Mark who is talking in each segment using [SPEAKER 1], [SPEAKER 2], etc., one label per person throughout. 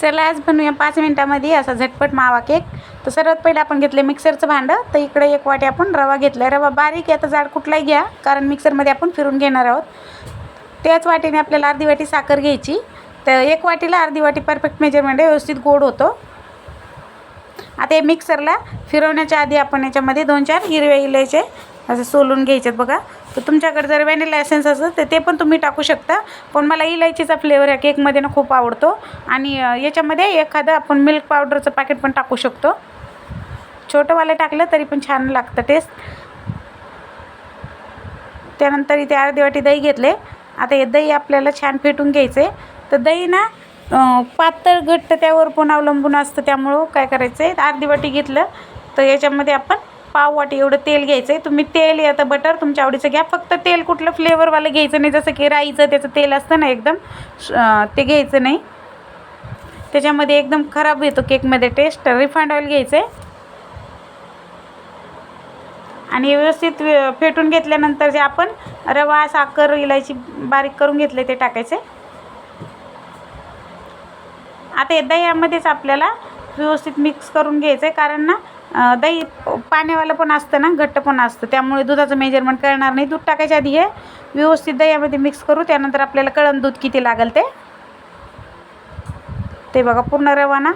[SPEAKER 1] चला आज बनवूया पाच मिनटामध्ये असा झटपट मावा केक. तर सर्वात पहिले आपण घेतले मिक्सरचं भांडं. तर इकडे एक वाटी आपण रवा घेतला आहे रवा बारीक आहे तर जाड कुठलाही घ्या कारण मिक्सरमध्ये आपण फिरून घेणार आहोत. त्याच वाटीने आपल्याला अर्धी वाटी साखर घ्यायची. तर एक वाटीला अर्धी वाटी परफेक्ट मेजरमेंट आहे व्यवस्थित गोड होतो. आता हे मिक्सरला फिरवण्याच्या आधी आपण याच्यामध्ये दोन चार हिरव्या इलायचे असं सोलून घ्यायचे बघा. तर तुमच्याकडे जर व्हॅनिला एसेन्स असेल तर ते पण तुम्ही टाकू शकता. पण मला इलायचीचा फ्लेवर या केकमध्ये ना खूप आवडतो. आणि याच्यामध्ये एखादं आपण मिल्क पावडरचं पॅकेट पण टाकू शकतो. छोटंवालं टाकलं तरी पण छान लागतं टेस्ट त्यानंतर इथे अर्धी वाटी दही घेतले. आता हे दही आपल्याला छान फेटून घ्यायचं आहे तर दही ना पातळ घट्ट त्यावर पण अवलंबून असतं. त्यामुळं काय करायचं आहे अर्धी वाटी घेतलं. तर याच्यामध्ये आपण पाव वाटी एवढं तेल घ्यायचं आहे तुम्ही तेल या बटर तुमच्या आवडीचं घ्या. फक्त तेल कुठलं फ्लेवरवालं घ्यायचं नाही. जसं की राईचं त्याचं तेल असतं ना एकदम ते घ्यायचं नाही. त्याच्यामध्ये एकदम खराब येतो केकमध्ये टेस्ट रिफाईंड ऑइल घ्यायचं आहे आणि व्यवस्थित फेटून घेतल्यानंतर जे आपण रवा साखर इलायची बारीक करून घेतले ते टाकायचे. आता दह्यामध्येच आपल्याला व्यवस्थित मिक्स करून घ्यायचं आहे कारण ना दही पाण्यावालं पण असतं ना घट्ट पण असतं. त्यामुळे दुधाचं मेजरमेंट कळणार नाही. दूध टाकायच्या आधी हे व्यवस्थित दह्यामध्ये मिक्स करू. त्यानंतर आपल्याला कळण दूध किती लागेल ते. ते बघा पूर्ण रवाना.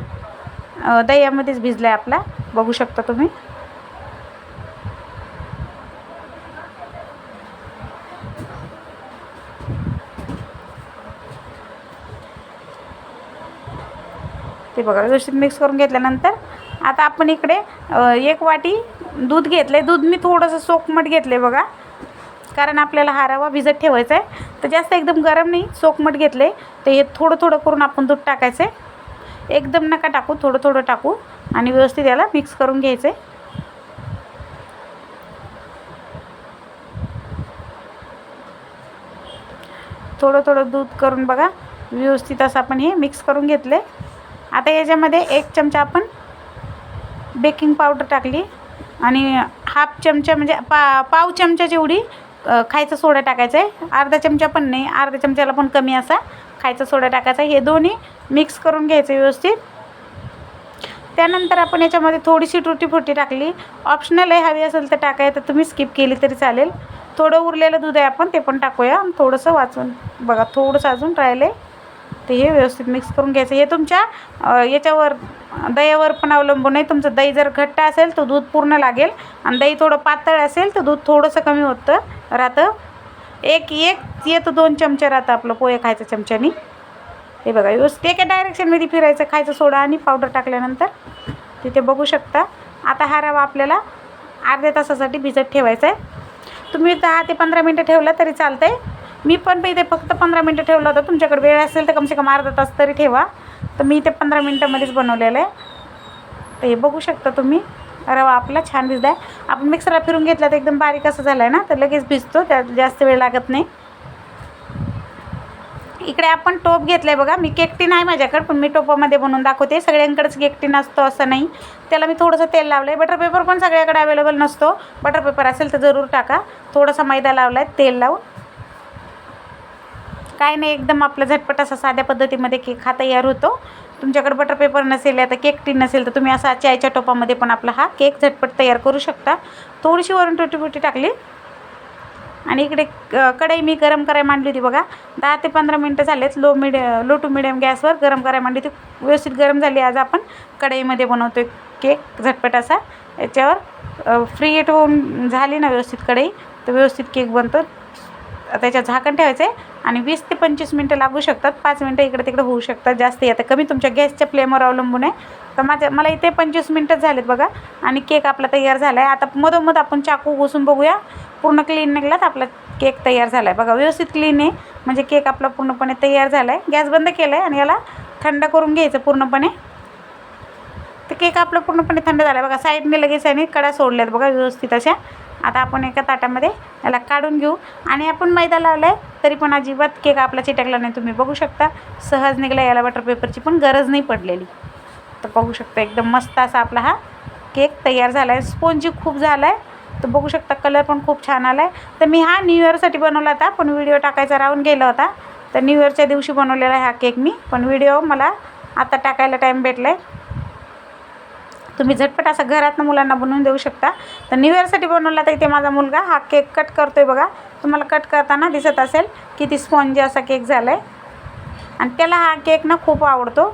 [SPEAKER 1] दह्यामध्येच भिजला आहे आपला. बघू शकता तुम्ही. ते बघा व्यवस्थित मिक्स करून घेतल्यानंतर आता आपण इकडे एक वाटी दूध घेतलं आहे दूध मी थोडंसं सोकमट घेतलं आहे बघा. कारण आपल्याला हा रवा भिजत ठेवायचा आहे तर जास्त एकदम गरम नाही सोकमट घेतले तर हे थोडं थोडं करून आपण दूध टाकायचं आहे एकदम नका टाकू थोडं थोडं टाकू. आणि व्यवस्थित याला मिक्स करून घ्यायचं आहे थोडं थोडं दूध करून बघा. व्यवस्थित असं आपण हे मिक्स करून घेतले आता याच्यामध्ये एक चमचा आपण बेकिंग पावडर टाकली आणि हाफ चमचा म्हणजे पा पाव चमचा जेवढी खायचा सोडा टाकायचा आहे. अर्धा चमचा पण नाही अर्धा चमच्याला पण कमी असा खायचा सोडा टाकायचा हे दोन्ही मिक्स करून घ्यायचं व्यवस्थित. त्यानंतर आपण याच्यामध्ये थोडीशी टुटी फुटी टाकली. ऑप्शनल आहे हवी असेल तर टाकाय तर तुम्ही स्किप केली तरी चालेल. थोडं उरलेलं दूध आहे आपण ते पण टाकूया. थोडंसं वाचून बघा थोडंसं अजून राहिलं आहे ते हे व्यवस्थित मिक्स करून घ्यायचं. हे तुमच्या याच्यावर दह्यावर पण अवलंबून आहे. तुमचं दही जर घट्ट असेल तर दूध पूर्ण लागेल. आणि दही थोडं पातळ असेल तर दूध थोडंसं कमी होतं राहतं. एक एक येतं दोन चमचे राहतं आपलं पोहे खायचं चमच्यानी. हे बघा व्यवस्थित. एका डायरेक्शनमध्ये फिरायचं खायचं सोडा आणि पावडर टाकल्यानंतर तिथे बघू शकता. आता हा रवा आपल्याला अर्ध्या तासासाठी भिजत ठेवायचा आहे. तुम्ही दहा ते पंधरा मिनटं ठेवलं तरी चालतं आहे मी पण इथे फक्त पंधरा मिनटं ठेवलं होतं. तुमच्याकडे वेळ असेल तर कमसे कम अर्धा तास तरी ठेवा. तर मी इथे पंधरा मिनटामध्येच बनवलेलं आहे. तर हे बघू शकता तुम्ही. रवा आपला छान भिजला आहे आपण मिक्सरला फिरून घेतला तर एकदम बारीक असं झालं आहे ना? तर लगेच भिजतो. त्यात जास्त वेळ लागत नाही. इकडे आपण टोप घेतलं आहे बघा. मी केकटी नाही आहे माझ्याकडे पण मी टोपामध्ये बनवून दाखवते. सगळ्यांकडेच केकटी नसतो असतो असं नाही. त्याला मी थोडंसं तेल लावलं आहे बटर पेपर पण सगळ्याकडे अवेलेबल नसतो. बटर पेपर असेल तर जरूर टाका. थोडासा मैदा लावला आहे तेल लावून. काय नाही एकदम आपलं झटपट असा साध्या पद्धतीमध्ये केक हा तयार होतो. तुमच्याकडे बटर पेपर नसेल आता केक टीन नसेल तर तुम्ही असा चायच्या टोपामध्ये पण आपला हा केक झटपट तयार करू शकता. थोडीशी वरून टुटी फुटी टाकली. आणि इकडे क- कढई मी गरम करायला मांडली होती बघा. दहा ते पंधरा मिनटं झालेत low mid low to medium गॅसवर गरम करायला मांडली होती. व्यवस्थित गरम झाली आज आपण. कढईमध्ये बनवतो आहे केक झटपट असा. याच्यावर फ्री हिट होऊन झाली ना व्यवस्थित कढई तर व्यवस्थित केक बनतो. त्याच्यात झाकण ठेवायचं आहे आणि वीस ते पंचवीस मिनटं लागू शकतात. पाच मिनटं इकडे तिकडे होऊ शकतात जास्त. येतं कमी तुमच्या गॅसच्या फ्लेमवर अवलंबून आहे. तर माझ्या मला इथे पंचवीस मिनटं झालेत बघा. आणि केक आपला तयार झाला आहे आता मधोमध आपण चाकू घुसून बघूया. पूर्ण क्लीन निघालात. आपला केक तयार झाला आहे बघा व्यवस्थित क्लीन आहे. म्हणजे केक आपला पूर्णपणे तयार झाला आहे गॅस बंद केला आहे आणि याला थंड करून घ्यायचं पूर्णपणे. तर केक आपलं पूर्णपणे थंड झाला आहे बघा साईडने लगेच आणि कडा सोडल्यात बघा व्यवस्थित अशा. आता आपण एका ताटामध्ये याला काढून घेऊ. आणि आपण मैदा लावला आहे तरी पण अजिबात केक आपला चिटकला नाही. तुम्ही बघू शकता. सहज निघला याला बटर पेपरची पण गरज नाही पडलेली. तर बघू शकता एकदम मस्त असा आपला हा केक तयार झाला आहे स्पोंजी खूप झाला आहे तर बघू शकता कलर पण खूप छान आला आहे तर मी हा न्यू इयरसाठी बनवला होता पण व्हिडिओ टाकायचा राहून गेला होता. तर न्यू इयरच्या दिवशी बनवलेला आहे हा केक मी. पण व्हिडिओ मला आता टाकायला टाईम भेटला आहे तुम्ही झटपट असं घरातनं मुलांना बनवून देऊ शकता. तर न्यू इयरसाठी बनवला तर इथे माझा मुलगा हा केक कट करतो आहे बघा. तुम्हाला कट करताना दिसत असेल किती स्पॉन्जी असा केक झाला आहे आणि त्याला हा केक ना खूप आवडतो.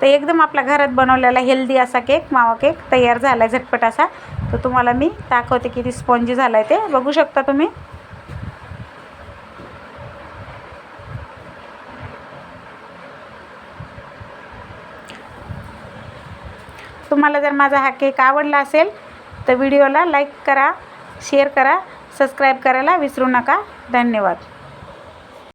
[SPEAKER 1] तर एकदम आपल्या घरात बनवलेला हेल्दी असा केक मावा केक तयार झाला आहे झटपट असा. तर तुम्हाला मी दाखवते किती स्पॉन्जी झाला आहे ते. बघू शकता तुम्ही. तुम्हाला जर माझा हा केक आवडला असेल तर व्हिडिओला लाईक करा शेअर करा सबस्क्राईब करायला विसरू नका. धन्यवाद.